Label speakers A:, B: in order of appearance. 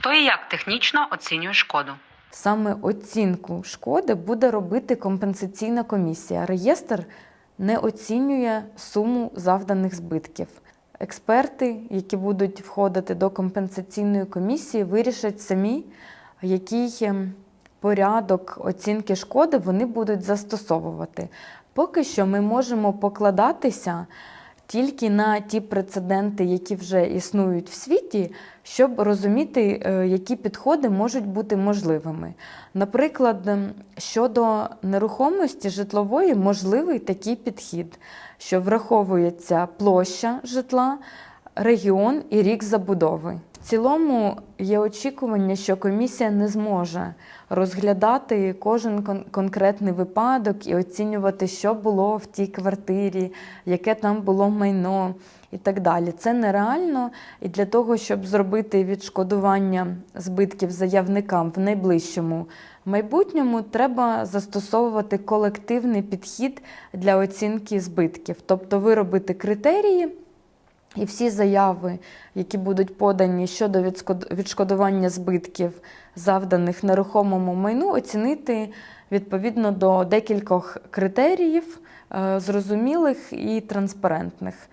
A: Хто і як технічно оцінює шкоду?
B: Саме оцінку шкоди буде робити компенсаційна комісія. Реєстр не оцінює суму завданих збитків. Експерти, які будуть входити до компенсаційної комісії, вирішать самі, який ем, порядок оцінки шкоди вони будуть застосовувати. Поки що ми можемо покладатися тільки на ті прецеденти, які вже існують в світі, щоб розуміти, е, які підходи можуть бути можливими. Наприклад, ем, щодо нерухомості житлової можливий такий підхід, що враховується площа житла, регіон і рік забудови. Цілому є очікування, що комісія не зможе розглядати кожен кон- конкретний випадок і оцінювати, що було в тій квартирі, яке там було майно і так далі. Це нереально. І для того, щоб зробити відшкодування збитків заявникам в найближчому майбутньому, треба застосовувати колективний підхід для оцінки збитків, тобто виробити критерії. І всі заяви, які будуть подані щодо відшкодування збитків, завданих нерухомому майну, оцінити відповідно до декількох критеріїв, е, зрозумілих і транспарентних.